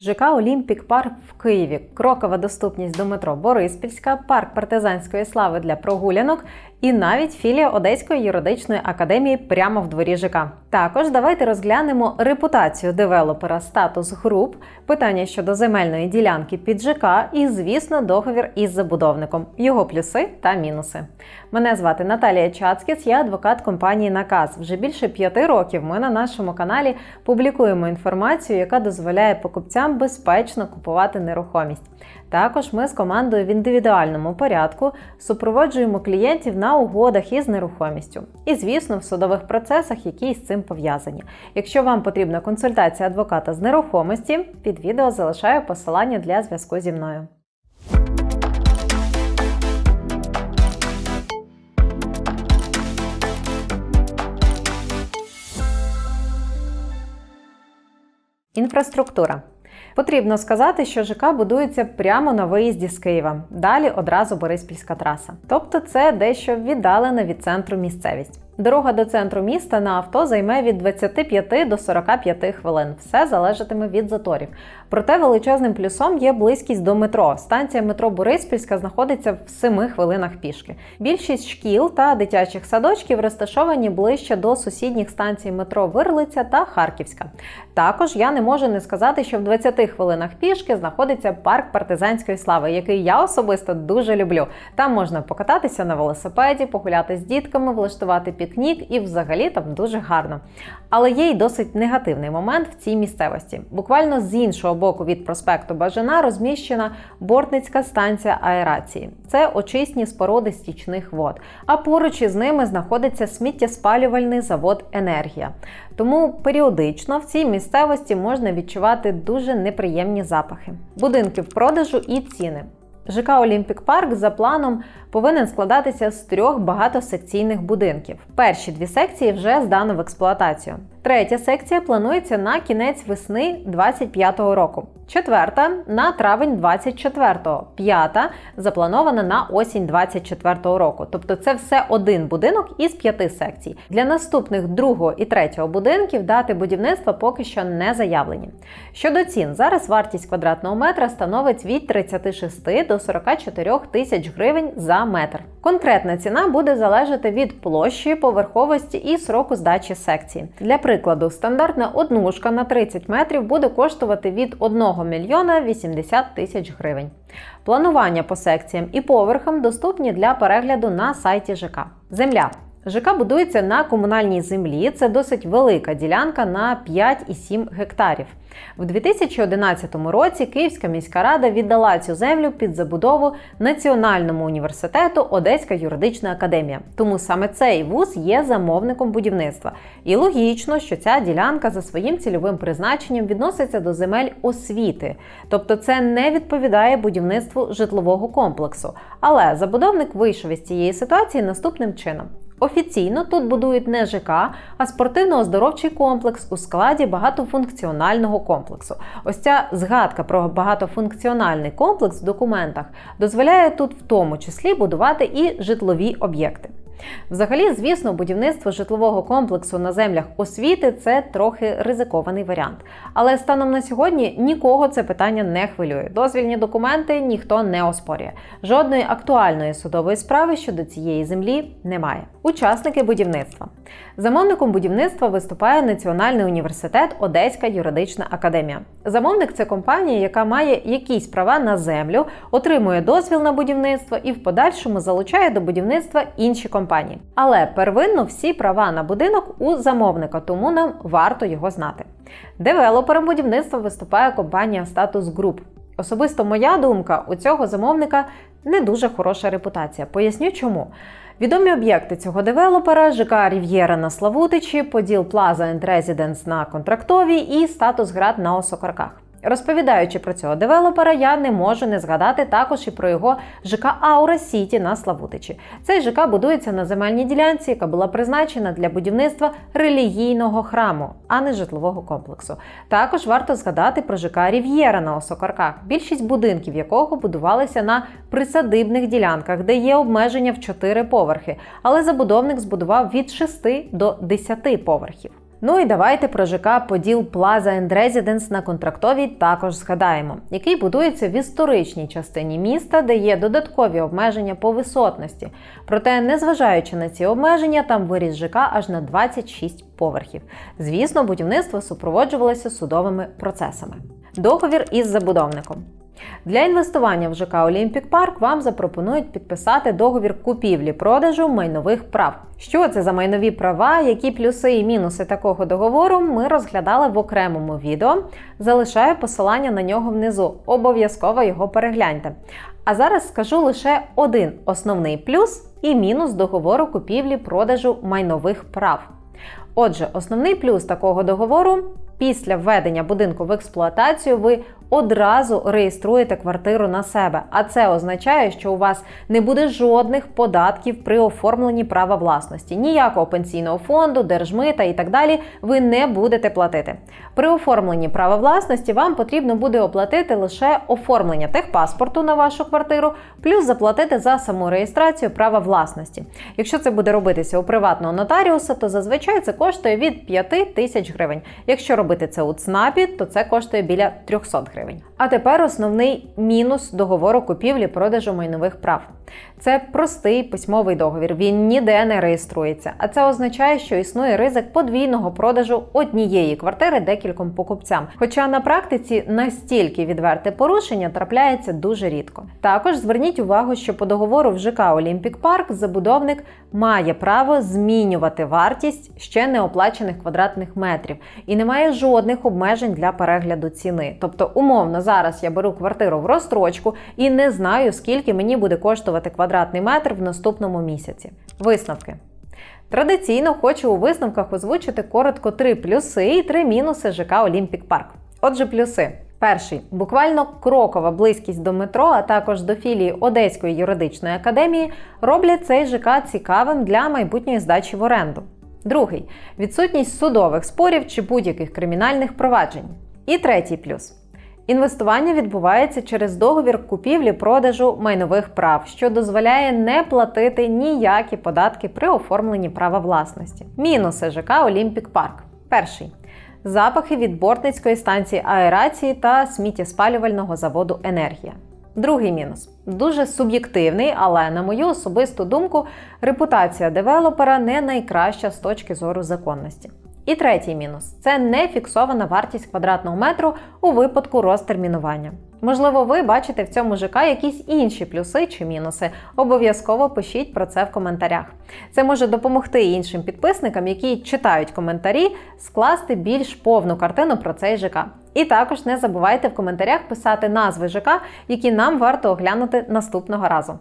ЖК Олімпік Парк в Києві, крокова доступність до метро Бориспільська, парк партизанської слави для прогулянок і навіть філія Одеської юридичної академії прямо в дворі ЖК. Також давайте розглянемо репутацію девелопера статус груп, питання щодо земельної ділянки під ЖК і, звісно, договір із забудовником, його плюси та мінуси. Мене звати Наталія Чацкіс, я адвокат компанії Наказ. Вже більше п'яти років ми на нашому каналі публікуємо інформацію, яка дозволяє покупцям безпечно купувати нерухомість. Також ми з командою в індивідуальному порядку супроводжуємо клієнтів на угодах із нерухомістю. І, звісно, в судових процесах, які з цим пов'язані. Якщо вам потрібна консультація адвоката з нерухомості, під відео залишаю посилання для зв'язку зі мною. Інфраструктура. Потрібно сказати, що ЖК будується прямо на виїзді з Києва. Далі одразу Бориспільська траса. Тобто це дещо віддалена від центру місцевість. Дорога до центру міста на авто займе від 25 до 45 хвилин. Все залежатиме від заторів. Проте величезним плюсом є близькість до метро. Станція метро Бориспільська знаходиться в 7 хвилинах пішки. Більшість шкіл та дитячих садочків розташовані ближче до сусідніх станцій метро Вирлиця та Харківська. Також я не можу не сказати, що в 20 хвилинах пішки знаходиться парк партизанської слави, який я особисто дуже люблю. Там можна покататися на велосипеді, погуляти з дітками, влаштувати пікнік і взагалі там дуже гарно. Але є й досить негативний момент в цій місцевості. Буквально з іншого боку від проспекту Бажана розміщена бортницька станція аерації. Це очисні споруди стічних вод. А поруч із ними знаходиться сміттєспалювальний завод Енергія. Тому періодично в цій місцевості можна відчувати дуже неприємні запахи. Будинки в продажу і ціни. ЖК Олімпік Парк за планом повинен складатися з трьох багатосекційних будинків. Перші дві секції вже здано в експлуатацію. Третя секція планується на кінець весни 25-го року. Четверта на травень 24-го. П'ята запланована на осінь 24-го року. Тобто це все один будинок із п'яти секцій. Для наступних другого і третього будинків дати будівництва поки що не заявлені. Щодо цін, зараз вартість квадратного метра становить від 36 до 44 тисяч гривень за метр. Конкретна ціна буде залежати від площі, поверховості і сроку здачі секції. Для прикладу, стандартна однушка на 30 метрів буде коштувати від 1 мільйона 80 тисяч гривень. Планування по секціям і поверхам доступні для перегляду на сайті ЖК. Земля. ЖК будується на комунальній землі. Це досить велика ділянка на 5,7 гектарів. В 2011 році Київська міська рада віддала цю землю під забудову Національному університету Одеська юридична академія. Тому саме цей вуз є замовником будівництва. І логічно, що ця ділянка за своїм цільовим призначенням відноситься до земель освіти, тобто це не відповідає будівництву житлового комплексу. Але забудовник вийшов із цієї ситуації наступним чином. Офіційно тут будують не ЖК, а спортивно-оздоровчий комплекс у складі багатофункціонального комплексу. Ось ця згадка про багатофункціональний комплекс в документах дозволяє тут в тому числі будувати і житлові об'єкти. Взагалі, звісно, будівництво житлового комплексу на землях освіти це трохи ризикований варіант. Але станом на сьогодні нікого це питання не хвилює. Дозвільні документи ніхто не оспорює. Жодної актуальної судової справи щодо цієї землі немає. Учасники будівництва. Замовником будівництва виступає Національний університет Одеська юридична академія. Замовник це компанія, яка має якісь права на землю, отримує дозвіл на будівництво і в подальшому залучає до будівництва інші компанії. Але первинно всі права на будинок у замовника, тому нам варто його знати. Девелопером будівництва виступає компанія Status Group. Особисто моя думка, у цього замовника не дуже хороша репутація. Поясню чому. Відомі об'єкти цього девелопера ЖК Рів'єра на Славутичі, Поділ Плаза Резіденс на Контрактовій і статус град на Осокорках. Розповідаючи про цього девелопера, я не можу не згадати також і про його ЖК Аура Сіті на Славутичі. Цей ЖК будується на земельній ділянці, яка була призначена для будівництва релігійного храму, а не житлового комплексу. Також варто згадати про ЖК Рів'єра на Осокорках, більшість будинків якого будувалися на присадибних ділянках, де є обмеження в 4 поверхи, але забудовник збудував від 6 до 10 поверхів. Ну і давайте про ЖК Поділ Plaza and Residence на контрактовій також згадаємо, який будується в історичній частині міста, де є додаткові обмеження по висотності. Проте, незважаючи на ці обмеження, там виріс ЖК аж на 26 поверхів. Звісно, будівництво супроводжувалося судовими процесами. Договір із забудовником. Для інвестування в ЖК Олімпік Парк вам запропонують підписати договір купівлі-продажу майнових прав. Що це за майнові права, які плюси і мінуси такого договору, ми розглядали в окремому відео. Залишаю посилання на нього внизу. Обов'язково його перегляньте. А зараз скажу лише один основний плюс і мінус договору купівлі-продажу майнових прав. Отже, основний плюс такого договору після введення будинку в експлуатацію ви одразу реєструєте квартиру на себе. А це означає, що у вас не буде жодних податків при оформленні права власності, ніякого пенсійного фонду, держмита і так далі. Ви не будете платити. При оформленні права власності вам потрібно буде оплатити лише оформлення техпаспорту на вашу квартиру, плюс заплатити за саму реєстрацію права власності. Якщо це буде робитися у приватного нотаріуса, то зазвичай це коштує від 5 тисяч гривень. Якщо робити це у ЦНАПі, то це коштує біля 300 гривень. А тепер основний мінус договору купівлі-продажу майнових прав. Це простий письмовий договір, він ніде не реєструється. А це означає, що існує ризик подвійного продажу однієї квартири декільком покупцям. Хоча на практиці настільки відверте порушення трапляється дуже рідко. Також зверніть увагу, що по договору в ЖК Олімпік Парк забудовник має право змінювати вартість ще не оплачених квадратних метрів і не має жодних обмежень для перегляду ціни. Тобто, умовно, зараз я беру квартиру в розстрочку і не знаю, скільки мені буде коштувати квадратний метр в наступному місяці. Висновки. Традиційно хочу у висновках озвучити коротко три плюси і три мінуси ЖК Олімпік Парк. Отже, плюси. Перший буквально крокова близькість до метро, а також до філії Одеської юридичної академії, роблять цей ЖК цікавим для майбутньої здачі в оренду. Другий відсутність судових спорів чи будь-яких кримінальних проваджень. І третій плюс. Інвестування відбувається через договір купівлі-продажу майнових прав, що дозволяє не платити ніякі податки при оформленні права власності. Мінуси ЖК Олімпік Парк. Перший запахи від бортницької станції аерації та сміттєспалювального заводу Енергія. Другий мінус дуже суб'єктивний, але, на мою особисту думку, репутація девелопера не найкраща з точки зору законності. І третій мінус це не фіксована вартість квадратного метру у випадку розтермінування. Можливо, ви бачите в цьому ЖК якісь інші плюси чи мінуси. Обов'язково пишіть про це в коментарях. Це може допомогти іншим підписникам, які читають коментарі, скласти більш повну картину про цей ЖК. І також не забувайте в коментарях писати назви ЖК, які нам варто оглянути наступного разу.